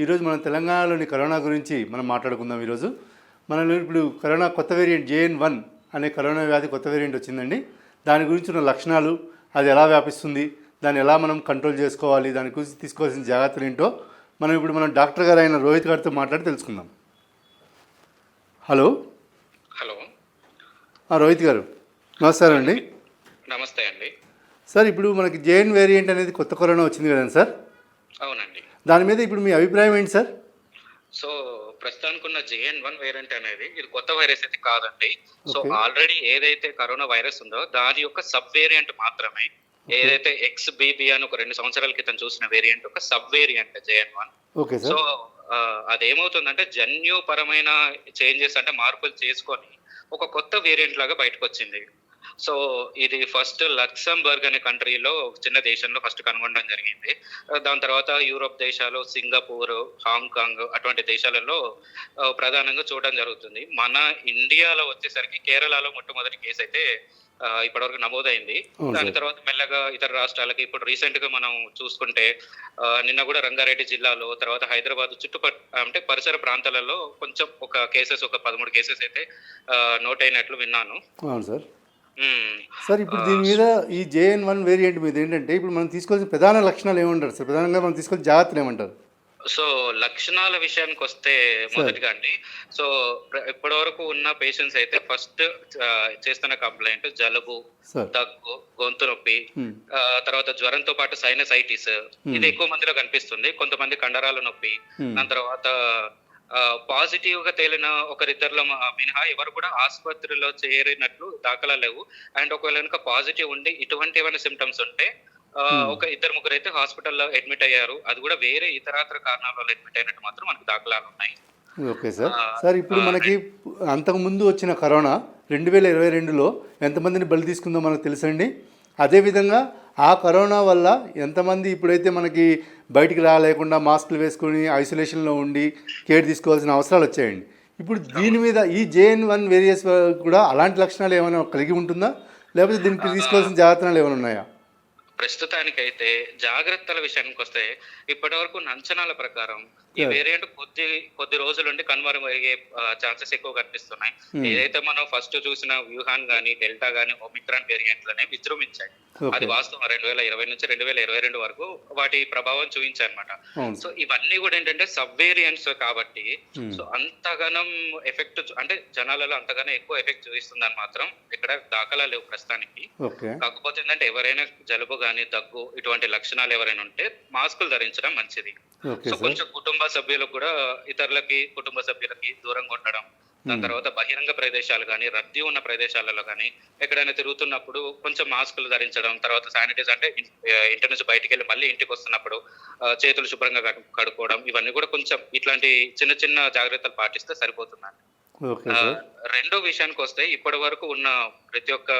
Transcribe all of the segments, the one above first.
ఈరోజు మనం తెలంగాణలోని కరోనా గురించి మనం మాట్లాడుకుందాం ఈరోజు. మనం ఇప్పుడు కరోనా కొత్త వేరియంట్ జేఎన్ వన్ అనే కరోనా వ్యాధి కొత్త వేరియంట్ వచ్చిందండి. దాని గురించి ఉన్న లక్షణాలు అది ఎలా వ్యాపిస్తుంది దాన్ని ఎలా మనం కంట్రోల్ చేసుకోవాలి దాని గురించి తీసుకోవాల్సిన జాగ్రత్తలు ఏంటో మనం ఇప్పుడు మనం డాక్టర్ గారు అయిన రోహిత్ గారితో మాట్లాడి తెలుసుకుందాం. హలో? హలో. రోహిత్ గారు. నమస్కారం అండి. నమస్తే అండి. సార్ ఇప్పుడు మనకి జేఎన్ వేరియంట్ అనేది కొత్త కరోనా వచ్చింది కదండి సార్? అవునండి. దాని మీద ఇప్పుడు మీ అభిప్రాయం ఏంటి సార్? సో ప్రస్తుతానికి ఉన్న జేఎన్ వన్ వేరియంట్ అనేది ఇది కొత్త వైరస్ అయితే కాదండి. సో. ఆల్రెడీ ఏదైతే కరోనా వైరస్ ఉందో దాని యొక్క సబ్ వేరియంట్ మాత్రమే. ఏదైతే ఎక్స్ బీబీ అని ఒక రెండు సంవత్సరాల క్రితం చూసిన వేరియంట్ ఒక sub variant JN one. So అదేమవుతుందంటే జన్యుపరమైన చేంజెస్ అంటే మార్పులు చేసుకొని ఒక కొత్త వేరియంట్ లాగా బయటకు వచ్చింది సో ఇది ఫస్ట్ లక్సంబర్గ్ అనే కంట్రీలో ఒక చిన్న దేశంలో ఫస్ట్ కనుగొనడం జరిగింది దాని తర్వాత యూరోప్ దేశాలు సింగపూర్ హాంకాంగ్ అటువంటి దేశాలలో ప్రధానంగా చూడడం జరుగుతుంది మన ఇండియాలో వచ్చేసరికి కేరళలో మొట్టమొదటి కేసు అయితే ఇప్పటివరకు నమోదైంది దాని. తర్వాత మెల్లగా ఇతర రాష్ట్రాలకి ఇప్పుడు రీసెంట్గా మనం చూసుకుంటే నిన్న కూడా రంగారెడ్డి జిల్లాలో తర్వాత హైదరాబాద్ చుట్టుపక్కల అంటే పరిసర ప్రాంతాలలో కొంచెం ఒక కేసెస్ ఒక పదమూడు కేసెస్ అయితే నోట్ అయినట్లు విన్నాను సార్. సార్ ఇప్పుడు దీని మీద ఈ జేఎన్ వన్ వేరియంట్ మీద ఏంటంటే ఇప్పుడు మనం తీసుకోవాల్సిన ప్రధాన లక్షణాలు ఏమంటారు సార్? ప్రధానంగా మనం తీసుకోవాల్సిన జాగ్రత్తలు ఏమంటారు? సో లక్షణాల విషయానికి వస్తే మొదటిగా అండి సో ప్ర- ఇప్పటివరకు ఉన్న పేషెంట్స్ అయితే ఫస్ట్ చేస్తున్న కంప్లైంట్ జలుబు దగ్గు గొంతు నొప్పి తర్వాత జ్వరంతో పాటు సైనసైటిస్ ఇది ఎక్కువ మందిలో కనిపిస్తుంది. కొంతమంది కండరాల నొప్పి. దాని తర్వాత పాజిటివ్గా తేలిన ఒకరిద్దరిలో మినహా ఎవరు కూడా ఆసుపత్రిలో చేరినట్లు దాఖలా లేవు. అండ్ ఒకవేళ కనుక పాజిటివ్ ఉండి ఇటువంటి ఏమైనా సిమ్టమ్స్ ఉంటే ఒక ఇద్దరు ముగ్గురు అయితే హాస్పిటల్లో అడ్మిట్ అయ్యారు. అది కూడా వేరే ఇతరాతర కారణాల వల్ల అడ్మిట్ అయినట్టు మాత్రం మనకు దాఖలాలు ఉన్నాయి. Okay sir. సార్ ఇప్పుడు మనకి అంతకు ముందు వచ్చిన కరోనా రెండు వేల ఇరవై రెండులో ఎంతమందిని బలి తీసుకుందో మనకు తెలుసండి? అదేవిధంగా ఆ కరోనా వల్ల ఎంతమంది ఇప్పుడైతే మనకి బయటికి రాలేకుండా మాస్కులు వేసుకొని ఐసోలేషన్లో ఉండి కేర్ తీసుకోవాల్సిన అవసరాలు వచ్చాయండి. ఇప్పుడు దీని మీద ఈ జేఎన్ వన్ వేరియస్ కూడా అలాంటి లక్షణాలు ఏమైనా కలిగి ఉంటుందా? లేకపోతే దీనికి తీసుకోవాల్సిన జాగ్రత్తలు ఏమైనా ఉన్నాయా? ప్రస్తుతానికైతే జాగ్రత్తల విషయానికి వస్తే ఇప్పటి వరకు అంచనాల ప్రకారం ఈ. వేరియంట్ కొద్ది కొద్ది రోజుల నుండి కనుమరుగయ్యే ఛాన్సెస్ ఎక్కువ కనిపిస్తున్నాయి. Hmm. ఏదైతే మనం ఫస్ట్ చూసిన వ్యూహాన్ గానీ డెల్టా గానీ ఒమిక్రాన్ వేరియంట్లనే విజృంభించాయి. Okay. అది వాస్తవం. రెండు వేల ఇరవై నుంచి రెండు వేల ఇరవై రెండు వరకు వాటి ప్రభావం చూపించాయి అనమాట సో ఇవన్నీ కూడా ఏంటంటే సబ్ వేరియంట్స్ కాబట్టి. సో అంతగానం ఎఫెక్ట్ అంటే జనాలలో అంతగానం ఎక్కువ ఎఫెక్ట్ చూపిస్తుందని మాత్రం ఇక్కడ దాఖలా లేవు ప్రస్తుతానికి. కాకపోతే ఏంటంటే ఎవరైనా జలుబు కానీ దగ్గు ఇటువంటి లక్షణాలు ఎవరైనా ఉంటే మాస్కులు ధరించడం మంచిది. సో కొంచెం కుటుంబ సభ్యులకు కూడా ఇతరులకి కుటుంబ సభ్యులకి దూరంగా ఉండడం దాని తర్వాత బహిరంగ ప్రదేశాలు కానీ రద్దీ ఉన్న ప్రదేశాలలో కానీ ఎక్కడైనా తిరుగుతున్నప్పుడు కొంచెం మాస్కులు ధరించడం తర్వాత శానిటైజ్ అంటే ఇంటి నుంచి బయటికి వెళ్ళి మళ్ళీ ఇంటికి వస్తున్నప్పుడు చేతులు శుభ్రంగా కడు- కడుక్కోవడం ఇవన్నీ కూడా కొంచెం ఇట్లాంటి చిన్న చిన్న జాగ్రత్తలు పాటిస్తే సరిపోతుందండి. రెండో విషయానికి వస్తే ఇప్పటి వరకు ఉన్న ప్రతి ఒక్క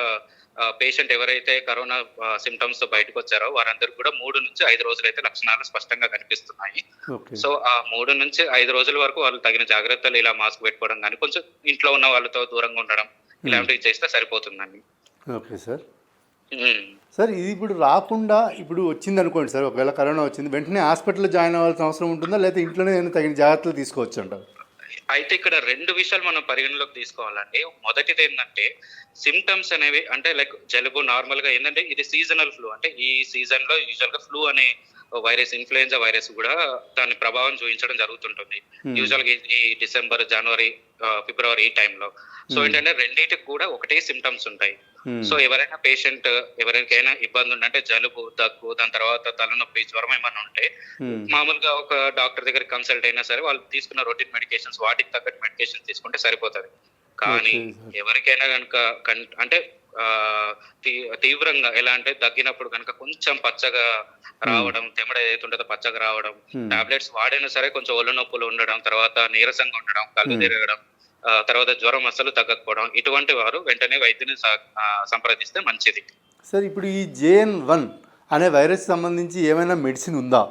పేషెంట్ ఎవరైతే కరోనా సిమ్టమ్స్తో బయటకు వచ్చారో వారందరికి కూడా మూడు నుంచి ఐదు రోజులైతే లక్షణాలు స్పష్టంగా కనిపిస్తున్నాయి. సో ఆ మూడు నుంచి ఐదు రోజుల వరకు వాళ్ళు తగిన జాగ్రత్తలు ఇలా మాస్క్ పెట్టుకోవడం కానీ కొంచెం ఇంట్లో ఉన్న వాళ్ళతో దూరంగా ఉండడం ఇలాంటివి చేస్తే సరిపోతుందండి. Okay sir. సార్ ఇది ఇప్పుడు రాకుండా ఇప్పుడు వచ్చింది అనుకోండి సార్ ఒకవేళ కరోనా వచ్చింది వెంటనే హాస్పిటల్లో జాయిన్ అవ్వాల్సిన అవసరం ఉంటుందా? లేకపోతే ఇంట్లోనే తగిన జాగ్రత్తలు తీసుకోవచ్చు అంటారు అయితే ఇక్కడ రెండు విషయాలు మనం పరిగణలోకి తీసుకోవాలండి మొదటిది ఏంటంటే సిమ్టమ్స్ అనేవి అంటే లైక్ జలుబు నార్మల్గా ఏంటంటే ఇది సీజనల్ ఫ్లూ అంటే ఈ సీజన్లో యూజువల్గా ఫ్లూ అనే వైరస్ ఇన్ఫ్లుయెన్జా వైరస్ కూడా దాని ప్రభావం చూపించడం జరుగుతుంటుంది Hmm. యూజువల్గా ఈ డిసెంబర్ జనవరి ఫిబ్రవరి ఈ టైంలో సో Hmm. ఏంటంటే రెండింటికి కూడా ఒకటే సిమ్టమ్స్ ఉంటాయి Hmm. సో ఎవరైనా పేషెంట్ ఎవరికైనా ఇబ్బంది ఉందంటే జలుబు దగ్గు దాని తర్వాత తలనొప్పి జ్వరం ఏమన్నా ఉంటే Hmm. మామూలుగా ఒక డాక్టర్ దగ్గర కన్సల్ట్ అయినా సరే వాళ్ళు తీసుకున్న రొటీన్ మెడికేషన్స్ వాటికి తగ్గట్టు మెడికేషన్ తీసుకుంటే సరిపోతుంది కానీ. ఎవరికైనా కనుక కన్- అంటే తీవ్రంగా ఎలా అంటే తగ్గినప్పుడు కనుక కొంచెం పచ్చగా రావడం తెమ్మడ ఏదైతే ఉంటుందో పచ్చగా రావడం Hmm. టాబ్లెట్స్ వాడినా సరే కొంచెం ఒళ్ళు నొప్పులు ఉండడం తర్వాత నీరసంగా ఉండడం కళ్ళు Hmm. తిరగడం తర్వాత జ్వరం అసలు తగ్గకపోవడం ఇటువంటి వారు వెంటనే వైద్యుని సంప్రదిస్తే మంచిది సార్ ఇప్పుడు ఈ జేఎన్ వన్ అనే వైరస్ సంబంధించి ఏమైనా మెడిసిన్ ఉందా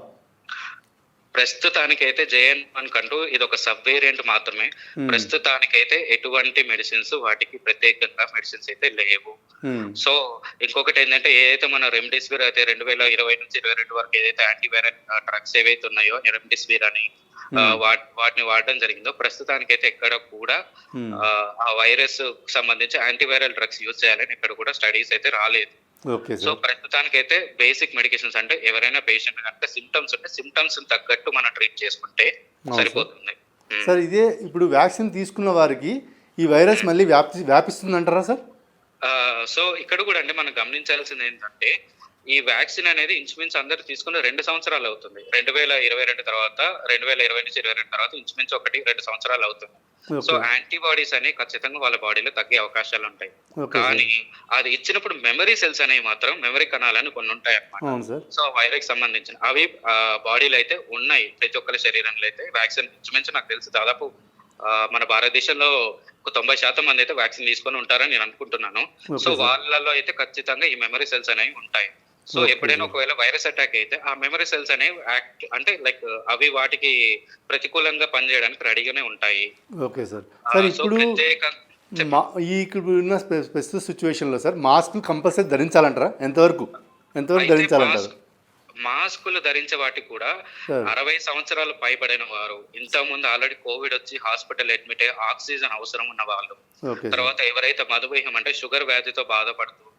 ప్రస్తుతానికైతే జేఎన్ వన్ కంటూ ఇది ఒక సబ్ వేరియంట్ మాత్రమే Hmm. ప్రస్తుతానికైతే ఎటువంటి మెడిసిన్స్ వాటికి ప్రత్యేకంగా మెడిసిన్స్ అయితే లేవు Hmm. సో ఇంకొకటి ఏంటంటే ఏదైతే మన రెమ్డెసివిర్ అయితే రెండు వేల ఇరవై నుంచి ఇరవై రెండు వరకు ఏదైతే యాంటీవైరల్ డ్రగ్స్ ఏవైతే ఉన్నాయో రెమ్డెసివిర్ అని వాట్- వాటిని వాడడం జరిగిందో ప్రస్తుతానికైతే ఎక్కడ కూడా Hmm. ఆ, వైరస్ సంబంధించి యాంటీవైరల్ డ్రగ్స్ యూజ్ చేయాలని ఎక్కడ కూడా స్టడీస్ అయితే రాలేదు సో సార్. ప్రస్తుతానికైతే బేసిక్ మెడికేషన్స్ అంటే ఎవరైనా పేషెంట్ కనుక సిమ్టమ్స్ ఉంటే సిమ్టమ్స్ తగ్గట్టు మనం ట్రీట్ చేసుకుంటే సార్. సరిపోతుంది. సార్ ఇదే ఇప్పుడు వ్యాక్సిన్ తీసుకున్న వారికి ఈ వైరస్ మళ్ళీ వ్యాప్తి వ్యాపిస్తుందంటారా సార్? సో ఇక్కడ కూడా అంటే మనం గమనించాల్సింది ఏంటంటే ఈ వ్యాక్సిన్ అనేది ఇంచుమించు అందరు తీసుకున్న రెండు సంవత్సరాలు అవుతుంది. రెండు వేల ఇరవై రెండు తర్వాత రెండు వేల ఇరవై నుంచి ఇరవై రెండు తర్వాత ఇంచుమించు ఒకటి రెండు సంవత్సరాలు అవుతుంది. సో యాంటీబాడీస్ అనేవి ఖచ్చితంగా వాళ్ళ బాడీలో తగ్గే అవకాశాలు ఉంటాయి కానీ అది ఇచ్చినప్పుడు మెమరీ సెల్స్ అనేవి మాత్రం మెమరీ కణాలని కొన్ని ఉంటాయి అన్నమాట సో వైరస్ సంబంధించిన అవి బాడీలో అయితే ఉన్నాయి. ప్రతి ఒక్కరి శరీరంలో అయితే వ్యాక్సిన్ ఇంచుమించు నాకు తెలిసి. దాదాపు మన భారతదేశంలో ఒక తొంభై శాతం మంది అయితే వ్యాక్సిన్ తీసుకొని ఉంటారని నేను అనుకుంటున్నాను. సో. వాళ్ళలో అయితే ఖచ్చితంగా ఈ మెమరీ సెల్స్ అనేవి ఉంటాయి. సో ఎప్పుడైనా. ఒకవేళ వైరస్ అటాక్ అయితే ఆ మెమరీ సెల్స్ అనేవి యాక్ట్ అంటే లైక్ అవి వాటికి ప్రతికూలంగా పనిచేయడానికి రెడీగానే ఉంటాయి. ఓకే సార్ సార్ ఇప్పుడు ఈ ఇక్కడ ఉన్న ప్రస్తుత సిచ్యువేషన్లో సార్ మాస్క్ కంపల్సరీ ధరించాలంటారా? ఎంతవరకు? ఎంతవరకు ధరించాలంటారు? మాస్క్- మాస్కులు ధరించే వాటికి కూడా అరవై సంవత్సరాలు పైబడిన వారు. ఇంత ముందు ఆల్రెడీ కోవిడ్ వచ్చి హాస్పిటల్ అడ్మిట్ అయ్యి ఆక్సిజన్ అవసరం ఉన్న వాళ్ళు. తర్వాత ఎవరైతే మధుమేహం అంటే షుగర్ వ్యాధితో బాధపడుతూ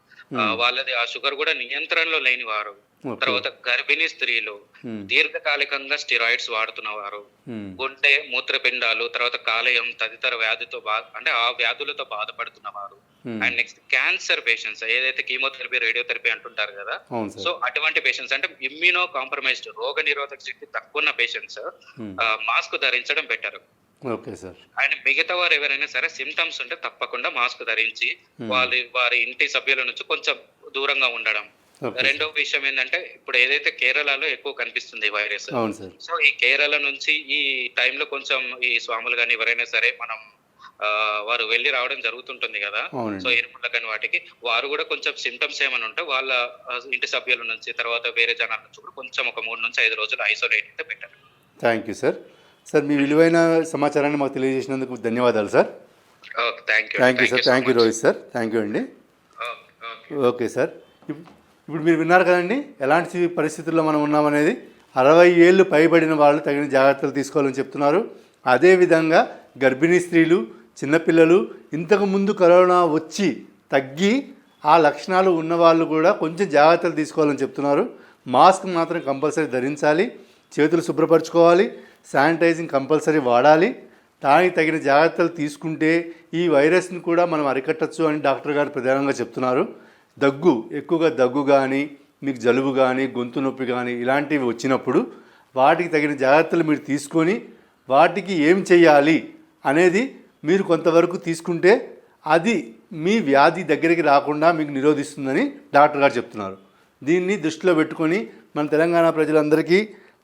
వాళ్ళది ఆ షుగర్ కూడా నియంత్రణలో లేని వారు తర్వాత గర్భిణీ స్త్రీలు ఉమ్, దీర్ఘకాలికంగా స్టిరాయిడ్స్ వాడుతున్న వారు ఉమ్, గుండె మూత్రపిండాలు తర్వాత కాలేయం తదితర వ్యాధితో బా అంటే ఆ వ్యాధులతో బాధపడుతున్న వారు um. And next cancer patients ఏదైతే కీమోథెరపీ రేడియోథెరపీ అంటుంటారు కదా. సో అటువంటి పేషెంట్స్ అంటే ఇమ్యూనో కాంప్రమైజ్డ్ రోగ నిరోధక శక్తి తక్కువ ఉన్న పేషెంట్స్ మాస్క్ ధరించడం బెటర్. Okay sir. అండ్ మిగతా వారు ఎవరైనా సరే సిమ్టమ్స్ ఉంటే తప్పకుండా మాస్క్ ధరించి వాళ్ళ వారి ఇంటి సభ్యుల నుంచి కొంచెం దూరంగా ఉండడం. రెండో విషయం ఏంటంటే ఇప్పుడు ఏదైతే కేరళలో ఎక్కువ కనిపిస్తుంది ఈ వైరస్ సో ఈ కేరళ నుంచి ఈ టైంలో కొంచెం ఈ స్వాములు కానీ ఎవరైనా సరే మనం వారు వెళ్ళి రావడం జరుగుతుంటుంది కదా. సో ఎరుపుల కానీ వాటికి వారు కూడా కొంచెం సిమ్టమ్స్ ఏమైనా ఉంటే వాళ్ళ ఇంటి సభ్యుల నుంచి తర్వాత వేరే జనాల నుంచి కూడా కొంచెం ఒక మూడు నుంచి ఐదు రోజులు ఐసోలేట్ అయితే better thank you sir sir మీ విలువైన సమాచారాన్ని మాకు తెలియజేసినందుకు ధన్యవాదాలు sir. Thank you sir thank you Rohit sir thank you అండి. Okay sir. ఇప్- ఇప్పుడు మీరు విన్నారు కదండి ఎలాంటి పరిస్థితుల్లో మనం ఉన్నామనేది అరవై ఏళ్ళు పైబడిన వాళ్ళు తగిన జాగ్రత్తలు తీసుకోవాలని చెప్తున్నారు. అదేవిధంగా గర్భిణీ స్త్రీలు చిన్నపిల్లలు ఇంతకు ముందు కరోనా వచ్చి తగ్గి ఆ లక్షణాలు ఉన్న వాళ్ళు కూడా కొంచెం జాగ్రత్తలు తీసుకోవాలని చెప్తున్నారు. మాస్క్ మాత్రం కంపల్సరీ ధరించాలి చేతులు శుభ్రపరచుకోవాలి శానిటైజింగ్ కంపల్సరీ వాడాలి. దానికి తగిన జాగ్రత్తలు తీసుకుంటే ఈ వైరస్ని కూడా మనం అరికట్టచ్చు అని డాక్టర్ గారు ప్రధానంగా చెప్తున్నారు. దగ్గు ఎక్కువగా దగ్గు కానీ మీకు జలుబు కానీ గొంతు నొప్పి కానీ ఇలాంటివి వచ్చినప్పుడు వాటికి తగిన జాగ్రత్తలు మీరు తీసుకొని వాటికి ఏం చేయాలి అనేది మీరు కొంతవరకు తీసుకుంటే అది మీ వ్యాధి దగ్గరికి రాకుండా మీకు నిరోధిస్తుందని డాక్టర్ గారు చెప్తున్నారు. దీన్ని దృష్టిలో పెట్టుకొని మన తెలంగాణ ప్రజలందరికీ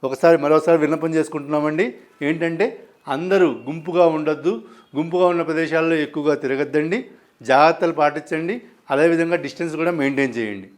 ఒకసారి మరోసారి విన్నపం చేసుకుంటున్నామండి. ఏంటంటే అందరూ గుంపుగా ఉండొద్దు. గుంపుగా ఉన్న ప్రదేశాల్లో ఎక్కువగా తిరగద్దండి. జాగ్రత్తలు పాటించండి. అదేవిధంగా డిస్టెన్స్ కూడా మెయింటైన్ చేయండి.